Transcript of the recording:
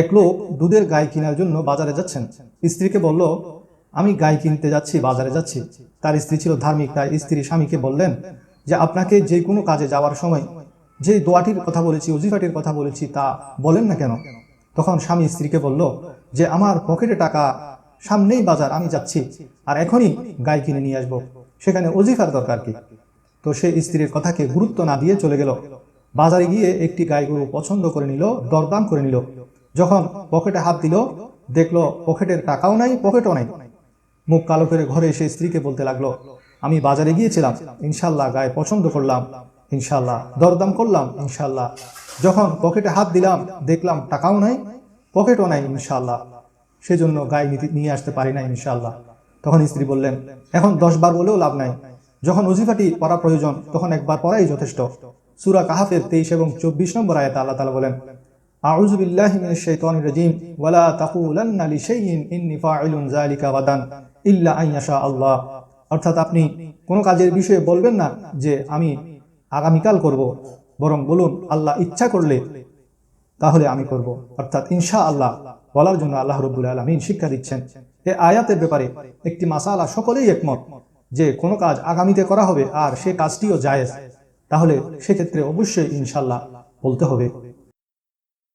এক লোক দুধের গাই কেনার জন্য বাজারে যাচ্ছেন। স্ত্রীকে বলল, আমি গাই কিনতে যাচ্ছি, বাজারে যাচ্ছি। তার স্ত্রী ছিল ধার্মিক, তাই স্ত্রী স্বামীকে বললেন যে, আপনাকে যে কোনো কাজে যাওয়ার সময় যে দোয়াটির কথা বলেছি, অজিফাটির কথা বলেছি, তা বলেন না কেন? তখন স্বামী স্ত্রীকে বলল, যে, আমার পকেটে টাকা, সামনেই বাজার, আমি যাচ্ছি, আর এখনই গাই কিনে নিয়ে আসব। সেখানে অজিফার দরকার কি? তো সে স্ত্রীর কথাকে গুরুত্ব না দিয়ে চলে গেল। বাজারে গিয়ে একটি গাই গরু পছন্দ করে নিল, দরদাম করে নিল। যখন পকেটে হাত দিল, দেখল পকেটের টাকাও নাই, পকেটও নাই। মুখ কালো করে ঘরে এসে স্ত্রীকে বলতে লাগল, আমি বাজারে গিয়েছিলাম, ইনশাল্লাহ গায়ে পছন্দ করলাম, ইনশাল্লাহ দরদাম করলাম, ইনশাল্লাহ। যখন পকেটে হাত দিলাম, দেখলাম টাকাও নাই, পকেটও নাই, ইনশাল্লাহ। সেজন্য গায়ে নিয়ে আসতে পারি না ইনশাল্লাহ। তখন স্ত্রী বললেন, এখন দশ বার বলেও লাভ নাই। যখন অজিফাটি পড়া প্রয়োজন, তখন একবার পড়াই যথেষ্ট। সুরা কাহাফের তেইশ এবং চব্বিশ নম্বর আয়াতে আল্লাহ তালা বলেন أعوذ بالله من الشيطان الرجيم ولا تقولن لشيء إني فاعل ذلك غدا إلا أن يشاء الله অর্থাৎ আপনি কোনো কাজের বিষয়ে বলবেন না যে আমি আগামীকাল করব বরং বলুন আল্লাহ ইচ্ছা করলে তাহলে আমি করব অর্থাৎ ইনশা আল্লাহ বলার জন্য আল্লাহ রব্বুল আলমিন শিক্ষা দিচ্ছেন এ আয়াতের ব্যাপারে একটি মাসালা সকলেই একমত যে কোনো কাজ আগামীতে করা হবে আর সে কাজটিও জায়েজ তাহলে সেক্ষেত্রে অবশ্যই ইনশাল্লাহ বলতে হবে